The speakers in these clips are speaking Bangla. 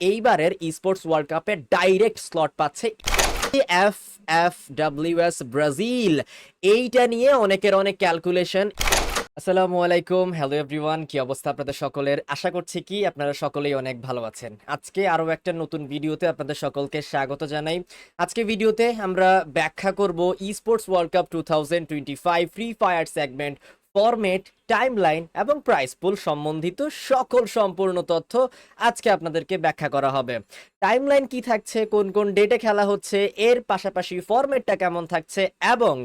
এইবারের স্পোর্টস ওয়ার্ল্ড কাপে ডাইরেক্ট স্লট পাচ্ছে এফ এফ ডাব্লিউএস ব্রাজিল এইটা নিয়ে অনেকের অনেক ক্যালকুলেশন আসসালামু আলাইকুম হ্যালো এভরিওয়ান কি অবস্থা আপনাদের সকলের? আশা করছি কি আপনারা সকলেই অনেক ভালো আছেন। আজকে আরও একটা নতুন ভিডিওতে আপনাদের সকলকে স্বাগত জানাই। আজকে ভিডিওতে আমরা ব্যাখ্যা করব E sports world cup two thousand twenty five free fire segment format timeline এবং প্রাইস পুল সম্বন্ধিত সকল সম্পূর্ণ তথ্য আজকে আপনাদেরকে ব্যাখ্যা করা হবে। টাইমলাইন কি থাকছে, কোন কোন ডেটে খেলা হচ্ছে, এর পাশাপাশি ফরম্যাটটা কেমন থাকছে এবং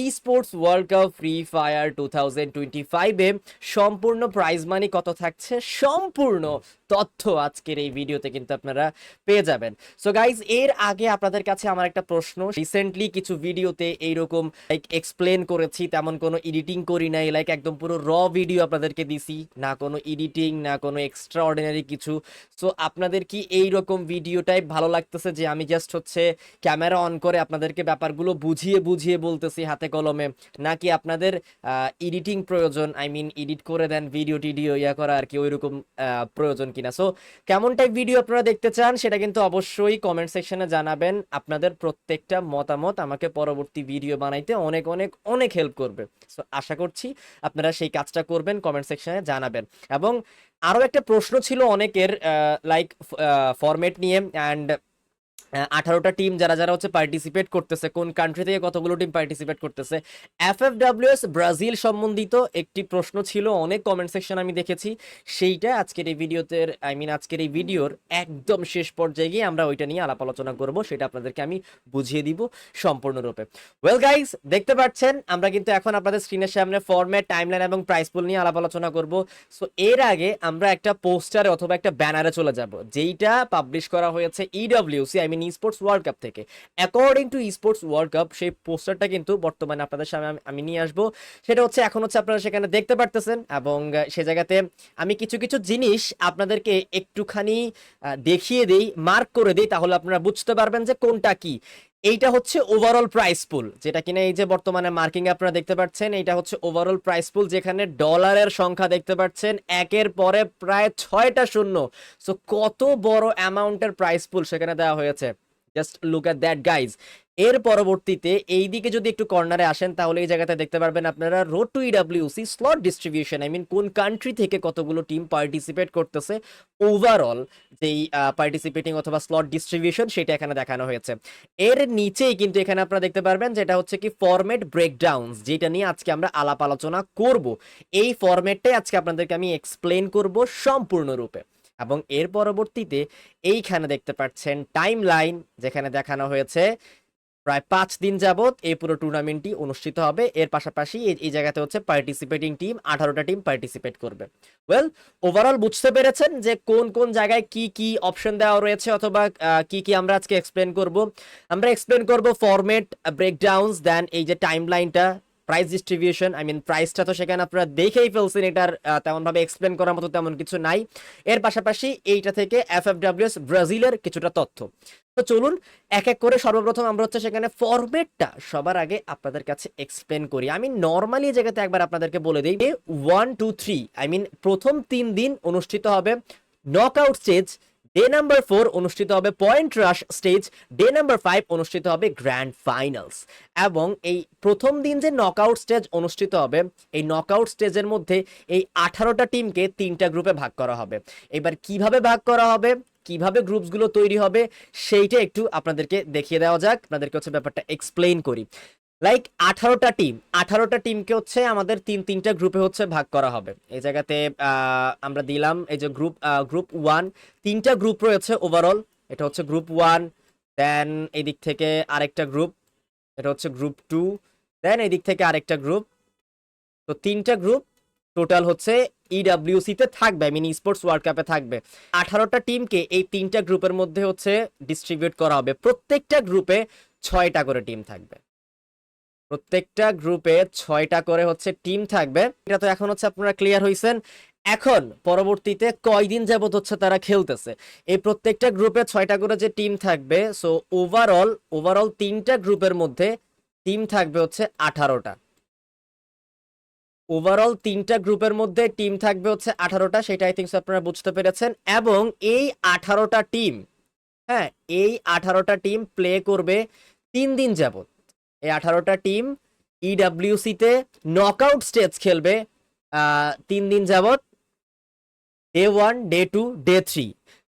E sports world cup free fire two thousand twenty ফাইভে সম্পূর্ণ প্রাইজ মানি কত থাকছে, সম্পূর্ণ তথ্য আজকের এই ভিডিওতে কিন্তু আপনারা পেয়ে যাবেন। সো গাইজ এর আগে আপনাদের কাছে আমার একটা প্রশ্ন রিসেন্টলি কিছু ভিডিওতে এইরকম লাইক এক্সপ্লেন করেছি, তেমন কোনো এডিটিং করি নাই লাইক একদম পুরো র ভিডিও আপনাদেরকে দিছি না কোনো এডিটিং না কোনো এক্সট্রা অর্ডিনারি কিছু। সো আপনাদের কি এই রকম ভিডিও টাইপ ভালো লাগতেছে যে আমি জাস্ট হচ্ছে ক্যামেরা অন করে আপনাদেরকে ব্যাপারগুলো বুঝিয়ে বুঝিয়ে বলতেছি হাতে কলমে? নাকি আপনাদের এডিটিং প্রয়োজন? আই মিন এডিট করে দেন ভিডিও টিডিও ইয়া করা আর কি ওইরকম আহ, প্রয়োজন কিনা। সো কেমন টাইপ ভিডিও আপনারা দেখতে চান সেটা কিন্তু অবশ্যই কমেন্ট সেকশনে জানাবেন। আপনাদের প্রত্যেকটা মতামত আমাকে পরবর্তী ভিডিও বানাইতে অনেক অনেক অনেক হেল্প করবে। সো আশা করছি আপনারা সেই কাজটা করবেন কমেন্ট সেকশনে জানাবেন। এবং আরও একটা প্রশ্ন ছিল অনেকের লাইক ফরম্যাট নিয়ে অ্যান্ড আঠারোটা টিম যারা যারা হচ্ছে পার্টিসিপেট করতেছে, কোন কান্ট্রি থেকে কতগুলো টিম পার্টিসিপেট করতেছে? এফ এফ ডাব্লিউএস ব্রাজিল সম্বন্ধিত একটি প্রশ্ন ছিল, অনেক কমেন্ট সেকশন আমি দেখেছি। সেইটা আজকের এই ভিডিওতে আই মিন আজকের এই ভিডিওর একদম শেষ পর্যায়ে গিয়ে আমরা ওইটা নিয়ে আলাপ আলোচনা করব। সেটা আপনাদেরকে আমি বুঝিয়ে দিব সম্পূর্ণরূপে। ওয়েল গাইজ দেখতে পাচ্ছেন, আমরা কিন্তু এখন আপনাদের স্ক্রিনের সামনে ফরম্যাট টাইমলাইন এবং প্রাইস পুল নিয়ে আলাপ আলোচনা করব। সো এর আগে আমরা একটা পোস্টারে অথবা একটা ব্যানারে চলে যাব, যেইটা পাবলিশ করা হয়েছে EWC I mean sports world cup থেকে। According to sports world cup সেই পোস্টারটা কিন্তু বর্তমানে আপনাদের সামনে আমি- নিয়ে আসব। সেটা হচ্ছে, এখন হচ্ছে আপনারা সেখানে দেখতে পারতেছেন এবং সে জায়গাতে আমি কিছু কিছু জিনিস আপনাদেরকে একটুখানি দেখিয়ে দিই মার্ক করে দিই, তাহলে আপনারা বুঝতে পারবেন যে কোনটা কি। এইটা হচ্ছে ওভারঅল প্রাইস পুল যেটা কিনা এই যে বর্তমানে মার্কিং আপনারা দেখতে পাচ্ছেন, এইটা হচ্ছে ওভারঅল প্রাইস পুল যেখানে ডলারের সংখ্যা দেখতে পাচ্ছেন, একের পরে প্রায় ছয়টা শূন্য। সো কত বড় অ্যামাউন্টের প্রাইস পুল সেখানে দেওয়া হয়েছে? Just look at that guys এর পরবর্তীতে এই দিকে যদি একটু কর্নারে আসেন, তাহলে এই জায়গাতে দেখতে পারবেন আপনারা road to EWC slot distribution I mean কোন কান্ট্রি থেকে কতগুলো টিম পার্টিসিপেট করতেছে ওভারঅল যেই পার্টিসিপেটিং অথবা স্লট ডিস্ট্রিবিউশন সেটা এখানে দেখানো হয়েছে। এর নিচেই কিন্তু এখানে আপনারা দেখতে পারবেন যেটা হচ্ছে কি ফরম্যাট ব্রেকডাউনস যেটা নিয়ে আজকে আমরা আলাপ আলোচনা করব। এই ফরম্যাটটাই আজকে আপনাদেরকে আমি এক্সপ্লেন করব সম্পূর্ণরূপে। এবং এর পরবর্তীতে এইখানে দেখতে পাচ্ছেন টাইম লাইন যেখানে দেখানো হয়েছে প্রায় পাঁচ দিন যাবৎ এই পুরো টুর্নামেন্টটি অনুষ্ঠিত হবে। এর পাশাপাশি এই- জায়গাতে হচ্ছে পার্টিসিপেটিং টিম আঠারোটা টিম পার্টিসিপেট করবে। ওয়েল ওভারঅল বুঝতে পেরেছেন যে কোন কোন জায়গায় কি কি অপশন দেওয়া রয়েছে অথবা কি কি আমরা আজকে এক্সপ্লেন করব। আমরা এক্সপ্লেন করব ফরম্যাট ব্রেকডাউনস দেন এই যে টাইম লাইনটা প্রাইস ডিস্ট্রিবিউশন আই মিন প্রাইসটা তো সেখানে আপনারা দেখেই ফেলছেন, এটার তেমনভাবে এক্সপ্লেন করার মতো তেমন কিছু নাই। এর পাশাপাশি এইটা থেকে এফ এফ ব্রাজিলের কিছুটা তথ্য। তো চলুন এক এক করে সর্বপ্রথম আমরা হচ্ছে সেখানে ফরম্যাটটা সবার আগে আপনাদের কাছে এক্সপ্লেন করি। আমি নর্মালি জায়গাতে একবার আপনাদেরকে বলে দিই one two three I mean প্রথম তিন দিন অনুষ্ঠিত হবে knock out stage day number four অনুষ্ঠিত হবে point rush stage day number five অনুষ্ঠিত হবে গ্র্যান্ড ফাইনালস এবং এই প্রথম দিন যে নকআউট স্টেজ অনুষ্ঠিত হবে, এই নকআউট স্টেজের মধ্যে এই আঠারোটা টিমকে তিনটা গ্রুপে ভাগ করা হবে। এবার কীভাবে ভাগ করা হবে, কীভাবে গ্রুপসগুলো তৈরি হবে, সেইটা একটু আপনাদেরকে দেখিয়ে দেওয়া যাক। আপনাদেরকে হচ্ছে ব্যাপারটা এক্সপ্লেইন করি। লাইক আঠারোটা টিম আঠারোটা টিমকে হচ্ছে আমাদের তিন, তিনটা গ্রুপে হচ্ছে ভাগ করা হবে। এই জায়গাতে আমরা দিলাম এই যে গ্রুপ গ্রুপ ওয়ান তিনটা গ্রুপ রয়েছে ওভারঅল এটা হচ্ছে গ্রুপ ওয়ান দেন এদিক থেকে আরেকটা গ্রুপ এটা হচ্ছে গ্রুপ টু দেন এদিক থেকে আরেকটা গ্রুপ তো তিনটা গ্রুপ টোটাল হচ্ছে E ইডাব্লিউসি থাকবে আই মিন স্পোর্টস ওয়ার্ল্ড কাপে থাকবে। আঠারোটা টিমকে এই তিনটা গ্রুপের মধ্যে হচ্ছে ডিস্ট্রিবিউট করা হবে। প্রত্যেকটা গ্রুপে ছয়টা করে টিম থাকবে। প্রত্যেকটা গ্রুপে ছয়টা করে হচ্ছে টিম থাকবে। এটা তো এখন হচ্ছে আপনারা ক্লিয়ার হয়েছেন এখন পরবর্তীতে কয়দিন যাবত হচ্ছে তারা খেলতেছে? এই প্রত্যেকটা গ্রুপে ছয়টা করে যে টিম থাকবে সো ওভারঅল ওভারঅল তিনটা গ্রুপের মধ্যে টিম থাকবে হচ্ছে আঠারোটা। ওভারঅল তিনটা গ্রুপের মধ্যে টিম থাকবে হচ্ছে আঠারোটা, সেটা আই থিঙ্কস আপনারা বুঝতে পেরেছেন। এবং এই আঠারোটা টিম হ্যাঁ এই আঠারোটা টিম প্লে করবে তিন দিন যাবত এই আঠারোটা টিম ইডাব্লিউসিতে নকআউট স্টেজ খেলবে তিন দিন যাবৎ day one day two day three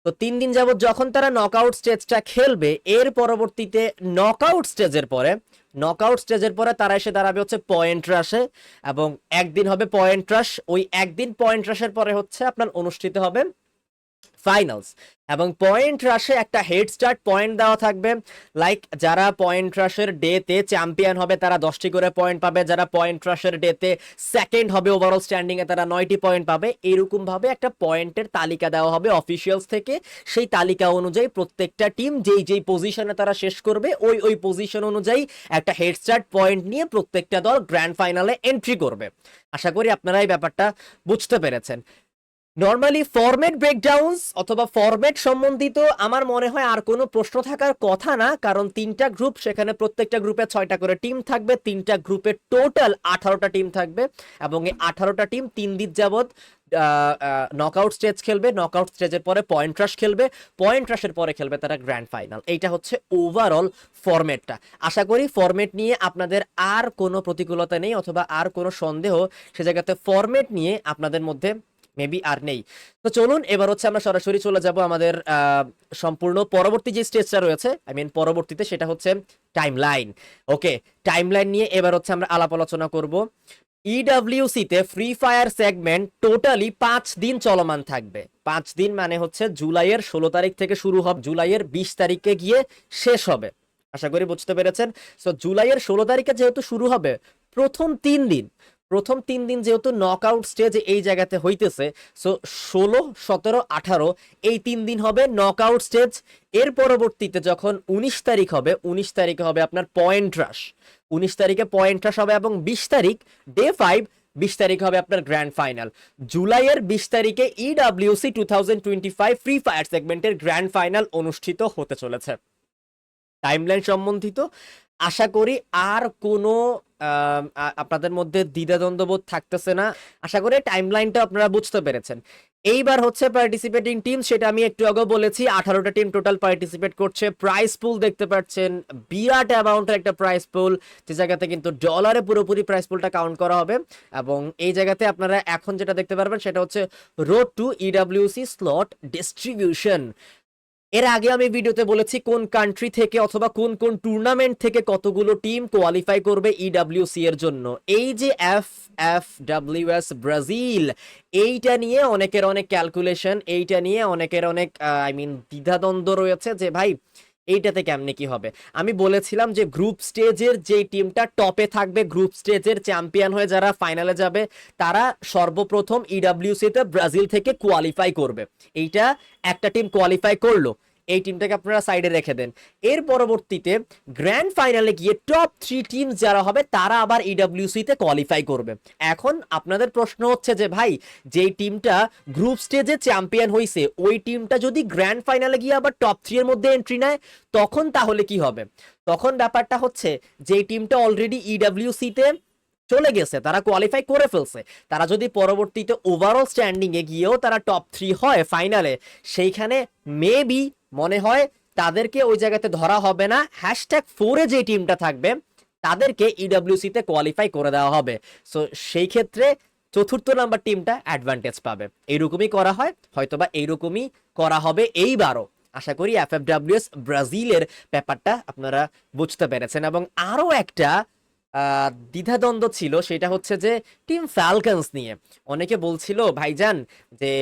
তো তিন দিন যাবৎ যখন তারা নকআউট স্টেজটা খেলবে, এর পরবর্তীতে নকআউট স্টেজের পরে নকআউট স্টেজের পরে তারা এসে দাঁড়াবে হচ্ছে পয়েন্ট রাশে এবং একদিন হবে পয়েন্ট রাশ ওই একদিন পয়েন্ট রাশের পরে হচ্ছে আপনার অনুষ্ঠিত হবে ফাইনালস এবং পয়েন্ট রাশে একটা হেড স্টার্ট পয়েন্ট দেওয়া থাকবে। লাইক যারা পয়েন্ট রাশের ডেতে চ্যাম্পিয়ন হবে, তারা দশটি করে পয়েন্ট পাবে। যারা পয়েন্ট রাশের ডেতে সেকেন্ড হবে ওভারঅল স্ট্যান্ডিং এ তারা নয়টি পয়েন্ট পাবে। এরকম ভাবে একটা পয়েন্টের তালিকা দেওয়া হবে অফিসিয়ালস থেকে। সেই তালিকা অনুযায়ী প্রত্যেকটা টিম যেই যেই পজিশনে তারা শেষ করবে, ওই ওই পজিশন অনুযায়ী একটা হেড স্টার্ট পয়েন্ট নিয়ে প্রত্যেকটা দল গ্র্যান্ড ফাইনালে এন্ট্রি করবে। আশা করি আপনারা এই ব্যাপারটা বুঝতে পেরেছেন। নর্মালি ফরম্যাট ব্রেকডাউনস অথবা ফরম্যাট সম্বন্ধিত আমার মনে হয় আর কোনো প্রশ্ন থাকার কথা না, কারণ তিনটা গ্রুপ সেখানে প্রত্যেকটা গ্রুপে ছয়টা করে টিম থাকবে, তিনটা গ্রুপে টোটাল আঠারোটা টিম থাকবে এবং এই আঠারোটা টিম তিন দিন যাবৎ নকআউট স্টেজ খেলবে নকআউট স্টেজের পরে পয়েন্ট রাশ খেলবে পয়েন্ট রাশের পরে খেলবে তারা গ্র্যান্ড ফাইনাল এইটা হচ্ছে ওভারঅল ফরম্যাটটা আশা করি ফরম্যাট নিয়ে আপনাদের আর কোনো প্রতিকূলতা নেই অথবা আর কোনো সন্দেহ, সে জায়গাতে ফরম্যাট নিয়ে আপনাদের মধ্যে মেবি আর নেই। তো চলুন, এবার হচ্ছে আমরা সরাসরি চলে যাব আমাদের সম্পূর্ণ পরবর্তী যে স্টেজটা রয়েছে আই মিন পরবর্তীতে সেটা হচ্ছে time line okay time line নিয়ে এবার হচ্ছে আমরা আলাপ আলোচনা করব। ইডাব্লিউসিতে ফ্রি ফায়ার সেগমেন্ট টোটালি পাঁচ দিন চলমান থাকবে। পাঁচ দিন মানে হচ্ছে জুলাইয়ের ষোলো তারিখ থেকে শুরু হবে, জুলাইয়ের বিশ তারিখে গিয়ে শেষ হবে। আশা করি বুঝতে পেরেছেন? সো জুলাইয়ের ষোলো তারিখে যেহেতু শুরু হবে, প্রথম তিন দিন প্রথম তিন দিন যেহেতু নক আউট স্টেজ এই জায়গাতে হইতেছে সো ষোলো, সতেরো, আঠারো, এই তিন দিন হবে নক আউট স্টেজের পরবর্তীতে যখন উনিশ তারিখ হবে, উনিশ তারিখে হবে আপনার পয়েন্ট রাশ উনিশ তারিখে পয়েন্ট রাশ হবে এবং বিশ তারিখ ডে ফাইভ বিশ তারিখ হবে আপনার গ্র্যান্ড ফাইনাল জুলাইয়ের বিশ তারিখে EWC two thousand twenty five free fire সেগমেন্টের গ্র্যান্ড ফাইনাল অনুষ্ঠিত হতে চলেছে। টাইমলাইন সম্বন্ধিত আশা করি আর কোনো আপনাদের মধ্যে দ্বিধাদ্বন্দ্ববোধ থাকতেছে না। আশা করি টাইম লাইনটা আপনারা বুঝতে পেরেছেন। এইবার হচ্ছে পার্টিসিপেটিং টিম সেটা আমি একটু আগে বলেছি, আঠারোটা টিম টোটাল পার্টিসিপেট করছে। প্রাইস পুল দেখতে পাচ্ছেন, বিরাট অ্যামাউন্টের একটা প্রাইস পুল যে জায়গাতে কিন্তু ডলারে পুরোপুরি প্রাইস পুলটা কাউন্ট করা হবে। এবং এই জায়গাতে আপনারা এখন যেটা দেখতে পারবেন, সেটা হচ্ছে road to EWC slot distribution এর আগে আমি ভিডিওতে বলেছি কোন কান্ট্রি থেকে অথবা কোন কোন টুর্নামেন্ট থেকে কতগুলো টিম কোয়ালিফাই করবে ইডাব্লিউসি এর জন্য। এই যে এফ এফ ডাব্লিউএস ব্রাজিল এইটা নিয়ে অনেকের অনেক ক্যালকুলেশন এইটা নিয়ে অনেকের অনেক আই মিন দ্বিধাদ্বন্দ্ব রয়েছে যে ভাই এইটাতে কেমনে কি হবে? আমি বলেছিলাম যে গ্রুপ স্টেজের যে টিমটা টপে থাকবে গ্রুপ স্টেজের চ্যাম্পিয়ন হয়ে যারা ফাইনালে যাবে, তারা সর্বপ্রথম ইডাব্লিউসিতে ব্রাজিল থেকে কোয়ালিফাই করবে। এইটা একটা টিম কোয়ালিফাই করল। এই টিমটাকে আপনারা সাইডে রেখে দেন। এর পরবর্তীতে গ্র্যান্ড ফাইনালে গিয়ে টপ থ্রি টিম যারা হবে, তারা আবার ইডাব্লিউসিতে কোয়ালিফাই করবে। এখন আপনাদের প্রশ্ন হচ্ছে যে, ভাই, যেই টিমটা গ্রুপ স্টেজে চ্যাম্পিয়ন হয়েছে ওই টিমটা যদি গ্র্যান্ড ফাইনালে গিয়ে আবার টপ থ্রি এর মধ্যে এন্ট্রি নেয়, তখন তাহলে কি হবে? তখন ব্যাপারটা হচ্ছে যে টিমটা অলরেডি ইডাব্লিউসিতে চলে গেছে, তারা কোয়ালিফাই করে ফেলছে। তারা যদি পরবর্তীতে ওভারঅল স্ট্যান্ডিং এ গিয়েও তারা টপ থ্রি হয় ফাইনালে সেইখানে মেবি মনে হয় তাদেরকে ওই জায়গাতে ধরা হবে না। হ্যাশট্যাগ ফোরে যে টিমটা থাকবে, তাদেরকে E ইডাব্লিউসিতে কোয়ালিফাই করে দেওয়া হবে। সো সেই ক্ষেত্রে চতুর্থ নাম্বার টিমটা অ্যাডভান্টেজ পাবে। এইরকমই করা হয়, হয়তোবা এইরকমই করা হবে এইবারও। আশা করি এফ এফ ব্রাজিলের ব্যাপারটা আপনারা বুঝতে পেরেছেন। এবং আরও একটা দ্বিধাদ্বন্দ্ব ছিল, সেটা হচ্ছে যে টিম ফ্যালকনস নিয়ে। অনেকে বলছিল, ভাইজান, যে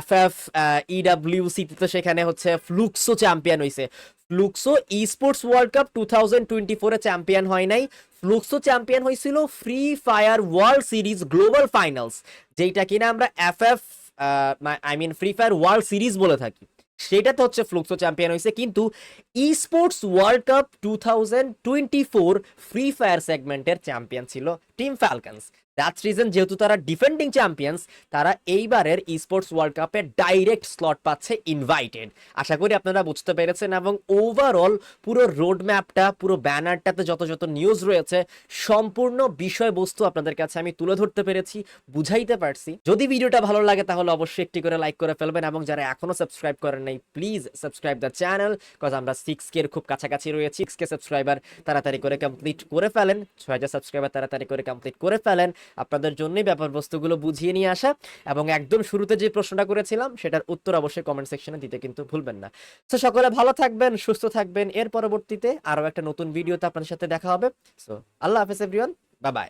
এফ এফ ইডাব্লিউসি তো সেখানে হচ্ছে ফ্লুক্সো চ্যাম্পিয়ন হয়েছে Fluxo E sports world cup two thousand twenty ফোরে চ্যাম্পিয়ন হয় নাই। ফ্লুক্সো চ্যাম্পিয়ন হয়েছিল free fire world series global finals যেটা কিনা আমরা F F I mean free fire world series বলে থাকি। সেটাতে হচ্ছে ফ্লুক্সো চ্যাম্পিয়ন হয়েছে কিন্তু E sports world cup two thousand twenty four free fire সেগমেন্টের চ্যাম্পিয়ন ছিল টিম ফ্যালকনস দ্যাটস রিজন যেহেতু তারা ডিফেন্ডিং চ্যাম্পিয়ন্স তারা এইবারের স্পোর্টস ওয়ার্ল্ড কাপে ডাইরেক্ট স্লট পাচ্ছে ইনভাইটেড আশা করি আপনারা বুঝতে পেরেছেন এবং ওভারঅল পুরো রোড ম্যাপটা পুরো ব্যানারটাতে যত যত নিউজ রয়েছে, সম্পূর্ণ বিষয়বস্তু আপনাদের কাছে আমি তুলে ধরতে পেরেছি, বুঝাইতে পারছি। যদি ভিডিওটা ভালো লাগে তাহলে অবশ্যই একটি করে লাইক করে ফেলবেন এবং যারা এখনও সাবস্ক্রাইব করেন নাই please subscribe the channel cause আমরা সিক্স কে খুব কাছাকাছি রয়েছি। সিক্স কে সাবস্ক্রাইবার তাড়াতাড়ি করে কমপ্লিট করে ফেলেন, ছয় হাজার সাবস্ক্রাইবার তাড়াতাড়ি করে কমপ্লিট করে ফেলেন। আপনাদের জন্যই ব্যাপার বস্তুগুলো বুঝিয়ে নিয়ে আসা এবং একদম শুরুতে যে প্রশ্নটা করেছিলাম, সেটার উত্তর অবশ্যই কমেন্ট সেকশনে দিতে কিন্তু ভুলবেন না। তো সকলে ভালো থাকবেন, সুস্থ থাকবেন। এর পরবর্তীতে আরও একটা নতুন ভিডিওতে আপনাদের সাথে দেখা হবে। সো আল্লাহ হাফেজ এভরিওয়ান বাই বাই